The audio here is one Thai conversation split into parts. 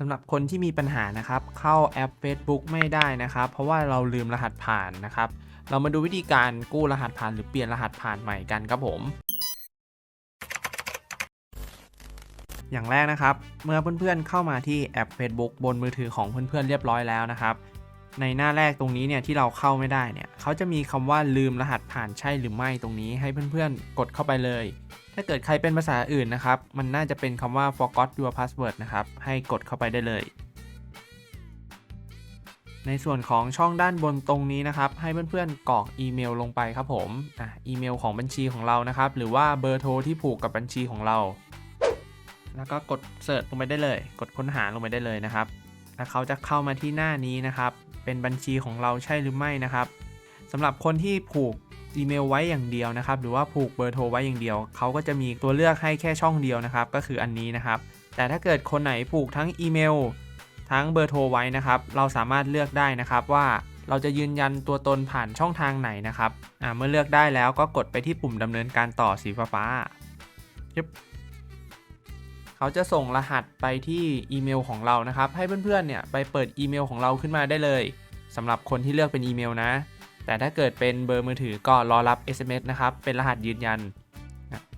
สำหรับคนที่มีปัญหานะครับ เข้าแอป Facebook ไม่ได้นะครับ เพราะว่าเราลืมรหัสผ่านนะครับ เรามาดูวิธีการกู้รหัสผ่านหรือเปลี่ยนรหัสผ่านใหม่กันครับผม อย่างแรกนะครับ เมื่อเพื่อนๆเข้ามาที่แอป Facebook บนมือถือของเพื่อนๆเรียบร้อยแล้วนะครับ ในหน้าแรกตรงนี้เนี่ยที่เราเข้าไม่ได้เนี่ยเขาจะมีคำว่าลืมรหัสผ่านใช่หรือไม่ตรงนี้ ให้เพื่อนๆ กดเข้าไปเลย ถ้าเกิดใครเป็นภาษาอื่นนะครับ มันน่าจะเป็นคำว่า forgot your password นะครับ ให้กดเข้าไปได้เลย ในส่วนของช่องด้านบนตรงนี้นะครับ ให้เพื่อนๆกรอกอีเมลลงไปครับผมอะอีเมลของบัญชีของเรานะครับ หรือว่าเบอร์โทรที่ผูกกับบัญชีของเรา แล้วก็กดเสิร์ชลงไปได้เลย กดค้นหาลงไปได้เลยนะครับ แล้วเขาจะเข้ามาที่หน้านี้นะครับ เป็นบัญชีของเราใช่หรือไม่นะครับสำหรับคนที่ผูก อีเมลไว้อย่างเดียวนะครับ หรือว่าผูกเบอร์โทรไว้อย่างเดียว เขาก็จะมีตัวเลือกให้แค่ช่องเดียวนะครับ ก็คืออันนี้นะครับ แต่ถ้าเกิดคนไหนผูกทั้งอีเมล ทั้งเบอร์โทรไว้นะครับ เราสามารถเลือกได้นะครับว่าเราจะยืนยันตัวตนผ่านช่องทางไหนนะครับ อ่า เมื่อเลือกได้แล้วก็กดไปที่ปุ่มดำเนินการต่อสีฟ้าๆยึบเขาจะส่งรหัสไปที่อีเมลของเรานะครับ ให้เพื่อนๆ เนี่ยไปเปิดอีเมลของเราขึ้นมาได้เลยสำหรับคนที่เลือกเป็นอีเมลนะ แต่ถ้าเกิดเป็นเบอร์มือถือก็รอรับ SMS นะครับ เป็นรหัสยืนยัน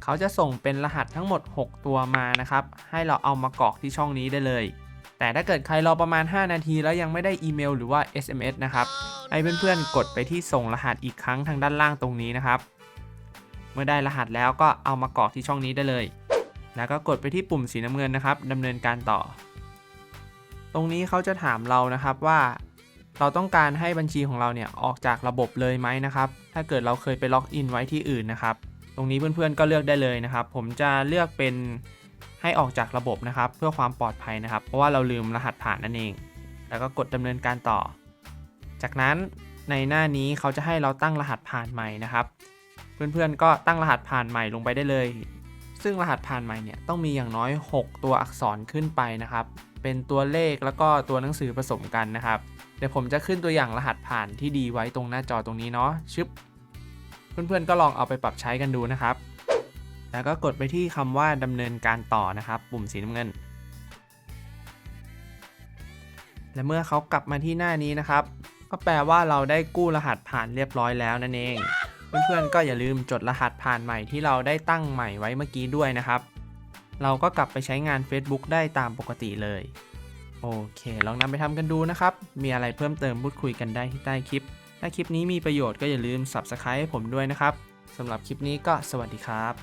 เขาจะส่งเป็นรหัสทั้งหมด 6 ตัวมานะครับ ให้เราเอามากรอกที่ช่องนี้ได้เลย แต่ถ้าเกิดใครรอประมาณ 5 นาทีแล้วยังไม่ได้อีเมลหรือว่า SMS นะครับ ให้เพื่อนๆ กดไปที่ส่งรหัสอีกครั้งทางด้านล่างตรงนี้นะครับ เมื่อได้รหัสแล้วก็เอามากรอกที่ช่องนี้ได้เลย แล้วก็กดไปที่ปุ่มสีน้ำเงินนะครับดำเนินการต่อ ตรงนี้เขาจะถามเรานะครับว่า เราต้องการให้บัญชีของเราเนี่ยออกจากระบบเลยไหมนะครับ ถ้าเกิดเราเคยไปล็อกอินไว้ที่อื่นนะครับ ตรงนี้เพื่อนๆก็เลือกได้เลยนะครับ ผมจะเลือกเป็นให้ออกจากระบบนะครับ เพื่อความปลอดภัยนะครับ เพราะว่าเราลืมรหัสผ่านนั่นเอง แล้วก็กดดำเนินการต่อ จากนั้นในหน้านี้เขาจะให้เราตั้งรหัสผ่านใหม่นะครับ เพื่อนๆก็ตั้งรหัสผ่านใหม่ลงไปได้เลย ซึ่งรหัสผ่านใหม่เนี่ยต้องมีอย่างน้อย 6 ตัวอักษรขึ้นไปนะครับ เป็นตัวเลขแล้วก็ตัวหนังสือผสมกันนะครับ เดี๋ยวผมจะขึ้นตัวอย่างรหัสผ่านที่ดีไว้ตรงหน้าจอตรงนี้เนาะชึบ เพื่อนๆก็ลองเอาไปปรับใช้กันดูนะครับ แล้วก็กดไปที่คำว่าดำเนินการต่อนะครับ ปุ่มสีน้ำเงิน และเมื่อเขากลับมาที่หน้านี้นะครับ ก็แปลว่าเราได้กู้รหัสผ่านเรียบร้อยแล้วนั่นเอง เพื่อนๆก็อย่าลืมจดรหัสผ่านใหม่ที่เราได้ตั้งใหม่ไว้เมื่อกี้ด้วยนะครับ เราก็กลับไปใช้งาน Facebook ได้ตามปกติเลย โอเค ลองนำไปทำกันดูนะครับ มีอะไรเพิ่มเติมพูดคุยกันได้ที่ใต้คลิป ถ้าคลิปนี้มีประโยชน์ก็อย่าลืม Subscribe ให้ผมด้วยนะครับสำหรับคลิปนี้ก็สวัสดีครับ